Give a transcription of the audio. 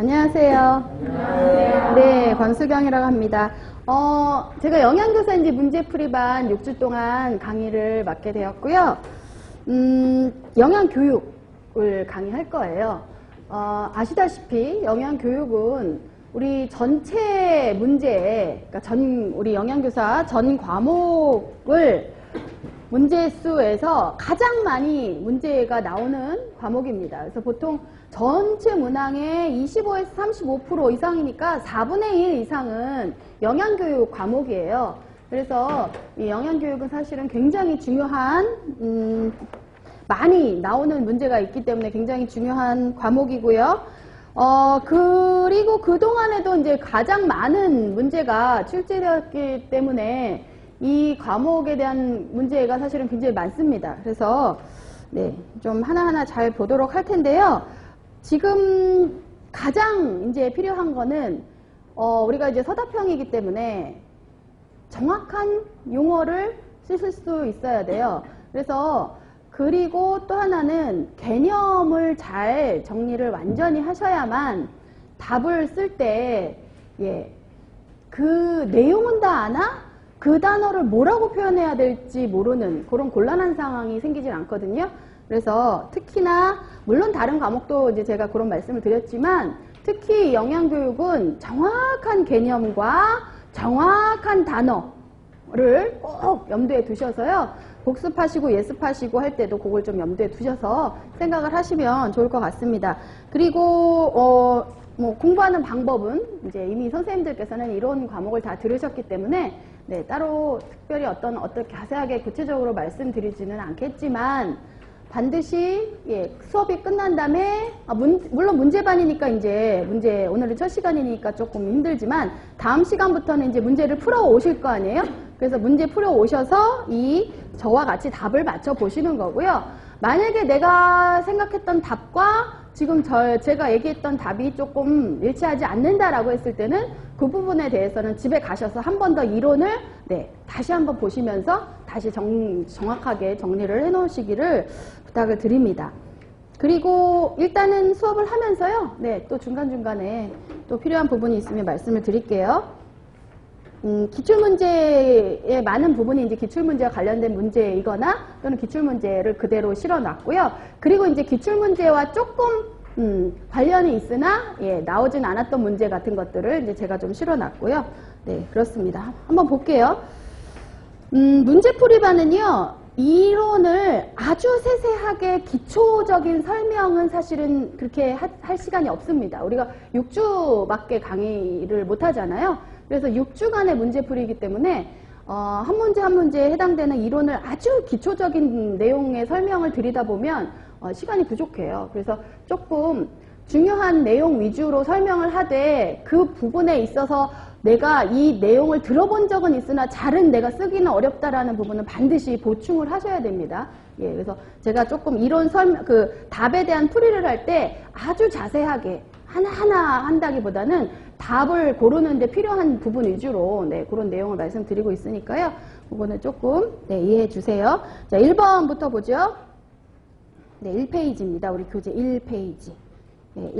안녕하세요. 네, 권수경이라고 합니다. 어, 제가 영양교사인지 문제풀이반 6주 동안 강의를 맡게 되었고요. 음, 영양교육을 강의할 거예요. 어, 아시다시피 영양교육은 우리 전체 문제, 그러니까 전, 우리 영양교사 전 과목을 문제 수에서 가장 많이 문제가 나오는 과목입니다. 그래서 보통 전체 문항의 25에서 35% 이상이니까 4분의 1 이상은 영양교육 과목이에요. 그래서 이 영양교육은 사실은 굉장히 중요한 음, 많이 나오는 문제가 있기 때문에 굉장히 중요한 과목이고요. 어, 그리고 그동안에도 이제 가장 많은 문제가 출제되었기 때문에 이 과목에 대한 문제가 사실은 굉장히 많습니다. 그래서 네, 좀 하나하나 잘 보도록 할 텐데요. 지금 가장 이제 필요한 거는 어, 우리가 이제 서답형이기 때문에 정확한 용어를 쓰실 수 있어야 돼요. 그래서 그리고 또 하나는 개념을 잘 정리를 완전히 하셔야만 답을 쓸 때, 예, 그 내용은 다 아나? 그 단어를 뭐라고 표현해야 될지 모르는 그런 곤란한 상황이 생기질 않거든요. 그래서 특히나, 물론 다른 과목도 이제 제가 그런 말씀을 드렸지만, 특히 영양교육은 정확한 개념과 정확한 단어를 꼭 염두에 두셔서요. 복습하시고 예습하시고 할 때도 그걸 좀 염두에 두셔서 생각을 하시면 좋을 것 같습니다. 그리고 어, 뭐 공부하는 방법은 이제 이미 선생님들께서는 이런 과목을 다 들으셨기 때문에 네, 따로 특별히 어떤 어떻게 자세하게 구체적으로 말씀드리지는 않겠지만 반드시 예, 수업이 끝난 다음에 아, 문- 물론 문제반이니까 이제 문제 오늘은 첫 시간이니까 조금 힘들지만 다음 시간부터는 이제 문제를 풀어 오실 거 아니에요? 그래서 문제 풀어 오셔서 이 저와 같이 답을 맞춰 보시는 거고요. 만약에 내가 생각했던 답과 지금 저 제가 얘기했던 답이 조금 일치하지 않는다라고 했을 때는 그 부분에 대해서는 집에 가셔서 한 번 더 이론을 네, 다시 한번 보시면서 다시 정, 정확하게 정리를 해 놓으시기를 부탁을 드립니다. 그리고 일단은 수업을 하면서요. 네, 또 중간중간에 또 필요한 부분이 있으면 말씀을 드릴게요. 음, 기출문제의 많은 부분이 이제 기출문제와 관련된 문제이거나 또는 기출문제를 그대로 실어놨고요. 그리고 이제 기출문제와 조금 음, 관련이 있으나 예, 나오진 않았던 문제 같은 것들을 이제 제가 좀 실어놨고요. 네, 그렇습니다. 한번 볼게요. 음, 문제풀이반은요, 이론을 아주 세세하게 기초적인 설명은 사실은 그렇게 하- 할 시간이 없습니다. 우리가 6주밖에 강의를 못 하잖아요. 그래서 6주간의 문제풀이이기 때문에 어, 한 문제 한 문제에 해당되는 이론을 아주 기초적인 내용의 설명을 드리다 보면 어, 시간이 부족해요. 그래서 조금 중요한 내용 위주로 설명을 하되 그 부분에 있어서 내가 이 내용을 들어본 적은 있으나 잘은 내가 쓰기는 어렵다라는 부분은 반드시 보충을 하셔야 됩니다. 예, 그래서 제가 조금 이론 설명, 그 답에 대한 풀이를 할 때 아주 자세하게 하나하나 한다기보다는 답을 고르는데 필요한 부분 위주로 네, 그런 내용을 말씀드리고 있으니까요. 그거는 조금 네, 이해해 주세요. 자, 1번부터 보죠. 네, 1페이지입니다. 우리 교재 1페이지. 네,